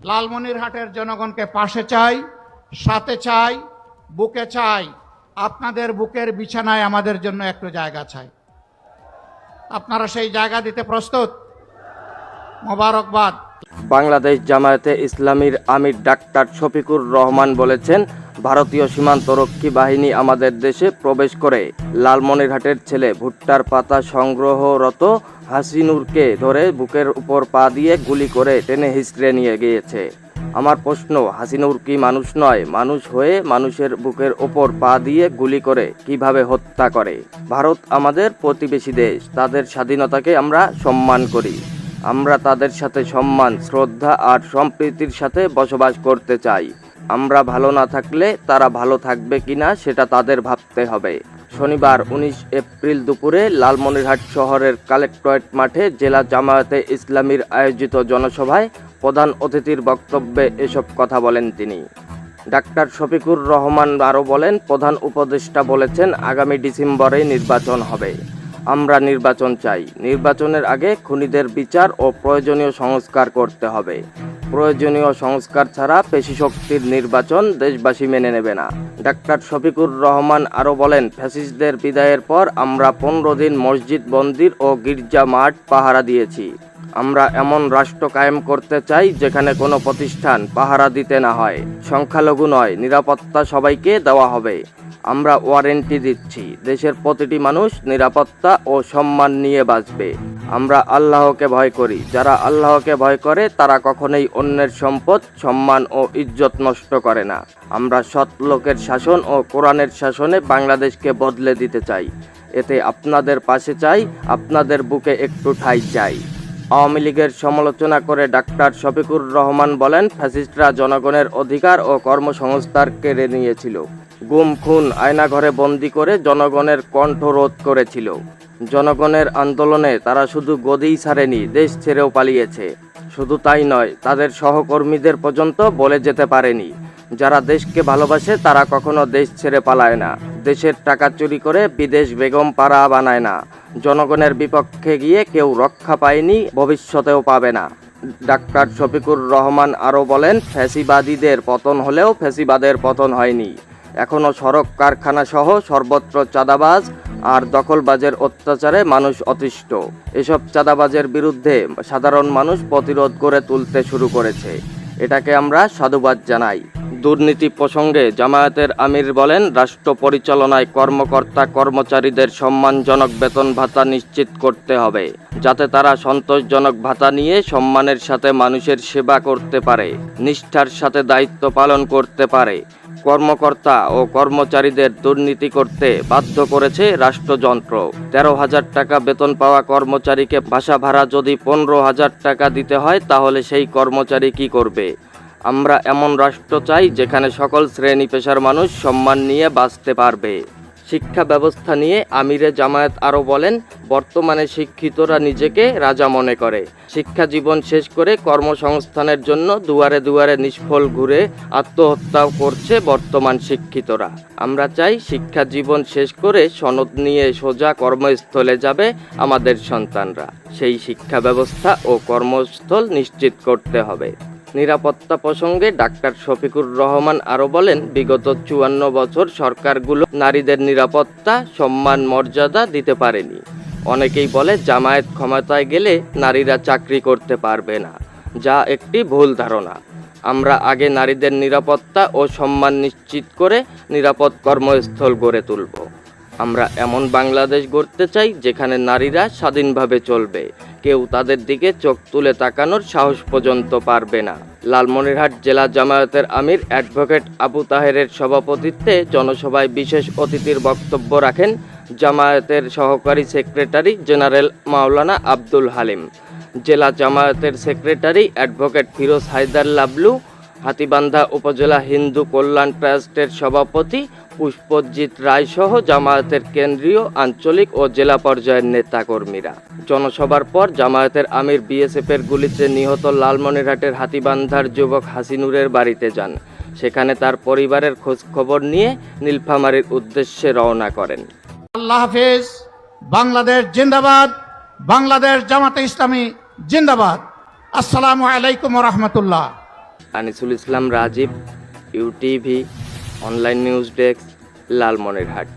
লালমনিরহাটের জনগণকে পাশে চাই, সাথে চাই, বুকে চাই। আপনাদের বুকের বিছানায় আমাদের জন্য একটু জায়গা চাই। আপনারা সেই জায়গা দিতে প্রস্তুত? মোবারকবাদ। বাংলাদেশ জামায়াতে ইসলামীর আমির ডাক্তার শফিকুর রহমান বলেছেন ভারতীয় সীমান্তরক্ষী বাহিনী আমাদের দেশে প্রবেশ করে। লালমনিরহাটের ছেলে ভুট্টার পাতা সংগ্রহরত হাসিনুরকে ধরে বুকের উপর পা দিয়ে গুলি করে টেনে হিসড়ে নিয়ে গিয়েছে। আমার প্রশ্ন, হাসিনুর কি মানুষ নয়? মানুষ হয়ে মানুষের বুকের ওপর পা দিয়ে গুলি করে কীভাবে হত্যা করে? ভারত আমাদের প্রতিবেশী দেশ, তাদের স্বাধীনতাকে আমরা সম্মান করি। আমরা তাদের সাথে সম্মান, শ্রদ্ধা আর সম্প্রীতির সাথে বসবাস করতে চাই। আমরা ভালো না থাকলে তারা ভালো থাকবে কিনা সেটা তাদের ভাবতে হবে। শনিবার উনিশ এপ্রিল দুপুরে লালমনিরহাট শহরের কালেক্টরেট মাঠে জেলা জামায়াতে ইসলামীর আয়োজিত জনসভায় প্রধান অতিথির বক্তব্যে এসব কথা বলেন তিনি। ডাক্তার শফিকুর রহমান আরও বলেন, প্রধান উপদেষ্টা বলেছেন, আগামী ডিসেম্বরে নির্বাচন হবে। আমরা নির্বাচন চাই। নির্বাচনের আগে খুনিদের বিচার ও প্রয়োজনীয় সংস্কার করতে হবে। প্রয়োজনীয় সংস্কার ছাড়া পেশিশক্তির নির্বাচন দেশবাসী মেনে নেবে না। ডাক্তার শফিকুর রহমান আরও বলেন, ফ্যাসিস্টদের বিদায়ের পর আমরা পনেরো দিন মসজিদ মন্দির ও গির্জা মাঠ পাহারা দিয়েছি। আমরা এমন রাষ্ট্র কায়েম করতে চাই যেখানে কোনো প্রতিষ্ঠান পাহারা দিতে না হয়। সংখ্যালঘু নয়, নিরাপত্তা সবাইকে দেওয়া হবে। আমরা ওয়ারেন্টি দিচ্ছি। দেশের প্রতিটি মানুষ নিরাপত্তা ও সম্মান নিয়ে বাঁচবে। আমরা আল্লাহকে ভয় করি। যারা আল্লাহকে ভয় করে, তারা কখনোই অন্যের সম্পদ, সম্মান ও ইজ্জত নষ্ট করে না। আমরা সৎ লোকের শাসন ও কোরআনের শাসনে বাংলাদেশকে বদলে দিতে চাই। এতে আপনাদের পাশে চাই, আপনাদের বুকে একটু ঠাই চাই। আওয়ামী লীগের সমালোচনা করে ডাক্তার শফিকুর রহমান বলেন, ফ্যাসিস্টরা জনগণের অধিকার ও কর্মসংস্থান কেড়ে নিয়েছিল। গুম, খুন, আয়নাঘরে বন্দি করে জনগণের কণ্ঠ রোধ করেছিল। জনগণের আন্দোলনে তারা শুধু গদিই ছাড়েনি, দেশ ছেড়েও পালিয়েছে। শুধু তাই নয়, তাদের সহকর্মীদের পর্যন্ত বলে যেতে পারেনি। যারা দেশকে ভালোবাসে, তারা কখনো দেশ ছেড়ে পালায় না। দেশের টাকা চুরি করে বিদেশ বেগম পাড়া বানায় না। জনগণের বিপক্ষে গিয়ে কেউ রক্ষা পায়নি, ভবিষ্যতেও পাবে না। ডাক্তার শফিকুর রহমান আরও বলেন, ফ্যাসিবাদীদের পতন হলেও ফ্যাসিবাদের পতন হয়নি। এখনও সড়ক কারখানা সহ সর্বত্র চাঁদাবাজ আর দখলবাজের অত্যাচারে মানুষ অতিষ্ঠ। এসব চাঁদাবাজের বিরুদ্ধে সাধারণ মানুষ প্রতিরোধ করে তুলতে শুরু করেছে। এটাকে আমরা সাধুবাদ জানাই। দুর্নীতি প্রসঙ্গে জামায়াতের আমির বলেন, রাষ্ট্র পরিচালনায় কর্মকর্তা কর্মচারীদের সম্মানজনক বেতন ভাতা নিশ্চিত করতে হবে, যাতে তারা সন্তোষজনক ভাতা নিয়ে সম্মানের সাথে মানুষের সেবা করতে পারে, নিষ্ঠার সাথে দায়িত্ব পালন করতে পারে। কর্মকর্তা ও কর্মচারীদের দুর্নীতি করতে বাধ্য করেছে রাষ্ট্রযন্ত্র। তেরো হাজার টাকা বেতন পাওয়া কর্মচারীকে বাসা ভাড়া যদি পনেরো হাজার টাকা দিতে হয়, তাহলে সেই কর্মচারী কি করবে? আমরা এমন রাষ্ট্র চাই যেখানে সকল শ্রেণি পেশার মানুষ সম্মান নিয়ে বাঁচতে পারবে। শিক্ষা ব্যবস্থা নিয়ে আমিরে জামায়াত আরও বলেন, বর্তমানে শিক্ষিতরা নিজেকে রাজা মনে করে। শিক্ষা জীবন শেষ করে কর্মসংস্থানের জন্য দুয়ারে দুয়ারে নিষ্ফল ঘুরে আত্মহত্যাও করছে বর্তমান শিক্ষিতরা। আমরা চাই শিক্ষা জীবন শেষ করে সনদ নিয়ে সোজা কর্মস্থলে যাবে আমাদের সন্তানরা। সেই শিক্ষা ব্যবস্থা ও কর্মস্থল নিশ্চিত করতে হবে। নিরাপত্তা প্রসঙ্গে ডাক্তার শফিকুর রহমান আরও বলেন, বিগত চুয়ান্ন বছর সরকারগুলো নারীদের নিরাপত্তা, সম্মান, মর্যাদা দিতে পারেনি। অনেকেই বলে, জামায়াত ক্ষমতায় গেলে নারীরা চাকরি করতে পারবে না। যা একটি ভুল ধারণা। আমরা আগে নারীদের নিরাপত্তা ও সম্মান নিশ্চিত করে নিরাপদ কর্মস্থল গড়ে তুলব। আমরা এমন বাংলাদেশ গড়তে চাই যেখানে নারীরা স্বাধীনভাবে চলবে। কেউ তাদের দিকে চোখ তুলে তাকানোর সাহস পর্যন্ত পারবে না। লালমনিরহাট জেলা জামায়াতের আমির অ্যাডভোকেট আবু তাহেরের সভাপতিত্বে জনসভায় বিশেষ অতিথির বক্তব্য রাখেন জামায়াতের সহকারী সেক্রেটারি জেনারেল মাওলানা আব্দুল হালিম। জেলা জামায়াতের সেক্রেটারি অ্যাডভোকেট ফিরোজ হায়দার লাবলু হাতিবান্ধা উপজেলা হিন্দু কল্যাণ ট্রাস্টের সভাপতি পুষ্পজিৎ রায় সহ জামায়াতের কেন্দ্রীয়, আঞ্চলিক ও জেলা পর্যায়ের নেতাকর্মীরা। জনসভার পর জামায়াতের আমির বিএসএফের গুলিতে নিহত লালমনিরহাটের হাতিবান্ধার যুবক হাসিনুরের বাড়িতে যান। সেখানে তার পরিবারের খোঁজ খবর নিয়ে নীলফামারীর উদ্দেশ্যে রওনা করেন। আল্লাহ হাফেজ, বাংলাদেশ জিন্দাবাদ, বাংলাদেশ জামাতে ইসলামী জিন্দাবাদ। আসসালামু আলাইকুম রহমতুল্লাহ। Anisul Islam Rajib UTV online news desk Lalmonirhat.